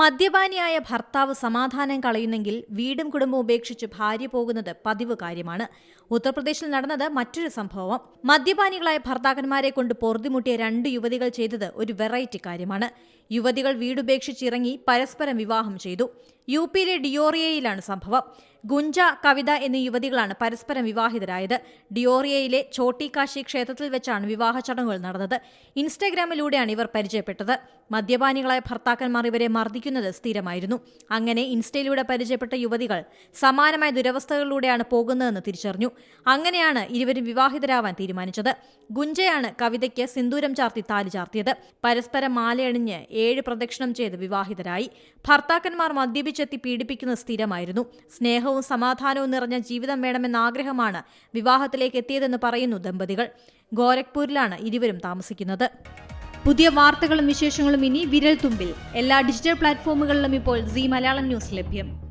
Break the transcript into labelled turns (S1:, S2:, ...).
S1: മദ്യപാനിയായ ഭർത്താവ് സമാധാനം കളയുന്നെങ്കിൽ വീടും കുടുംബവും ഉപേക്ഷിച്ച് ഭാര്യ പോകുന്നത് പതിവ് കാര്യമാണ്. ഉത്തർപ്രദേശിൽ നടന്നത് മറ്റൊരു സംഭവം. മദ്യപാനികളായ ഭർത്താക്കന്മാരെ കൊണ്ട് പൊറുതിമുട്ടിയ രണ്ട് യുവതികൾ ചെയ്തത് ഒരു വെറൈറ്റി കാര്യമാണ്. യുവതികൾ വീടുപേക്ഷിച്ചിറങ്ങി പരസ്പരം വിവാഹം ചെയ്തു. യു പിയിലെ ഡിയോറിയയിലാണ് സംഭവം. ഗുഞ്ച കവിത എന്നീ യുവതികളാണ് പരസ്പരം വിവാഹിതരായത്. ഡിയോറിയയിലെ ചോട്ടിക്കാശി ക്ഷേത്രത്തിൽ വെച്ചാണ് വിവാഹ ചടങ്ങുകൾ നടന്നത്. ഇൻസ്റ്റാഗ്രാമിലൂടെയാണ് ഇവർ പരിചയപ്പെട്ടത്. മദ്യപാനികളായ ഭർത്താക്കന്മാർ ഇവരെ മർദ്ദിക്കുന്നത് സ്ഥിരമായിരുന്നു. അങ്ങനെ ഇൻസ്റ്റയിലൂടെ പരിചയപ്പെട്ട യുവതികൾ സമാനമായ ദുരവസ്ഥകളിലൂടെയാണ് പോകുന്നതെന്ന് തിരിച്ചറിഞ്ഞു. അങ്ങനെയാണ് ഇരുവരും വിവാഹിതരാവാൻ തീരുമാനിച്ചത്. ഗുഞ്ചയാണ് കവിതയ്ക്ക് സിന്ദൂരം ചാർത്തി താലി ചാർത്തിയത്. പരസ്പരം മാലയണിഞ്ഞ് ഏഴ് പ്രദക്ഷിണം ചെയ്ത് വിവാഹിതരായി. ഭർത്താക്കന്മാർ മദ്യപിച്ചെത്തി പീഡിപ്പിക്കുന്നത് സ്ഥിരമായിരുന്നു. സ്നേഹവും സമാധാനവും നിറഞ്ഞ ജീവിതം വേണമെന്ന ആഗ്രഹമാണ് വിവാഹത്തിലേക്ക് എത്തിയതെന്ന് പറയുന്നു ദമ്പതികൾ. ഗോരഖ്പൂരിലാണ് ഇരുവരും താമസിക്കുന്നത്. പുതിയ വാർത്തകളും വിശേഷങ്ങളും ഇനി വിരൽ തുമ്പിൽ എല്ലാ ഡിജിറ്റൽ പ്ലാറ്റ്ഫോമുകളിലും ഇപ്പോൾ സി മലയാളം ന്യൂസ് ലഭ്യം.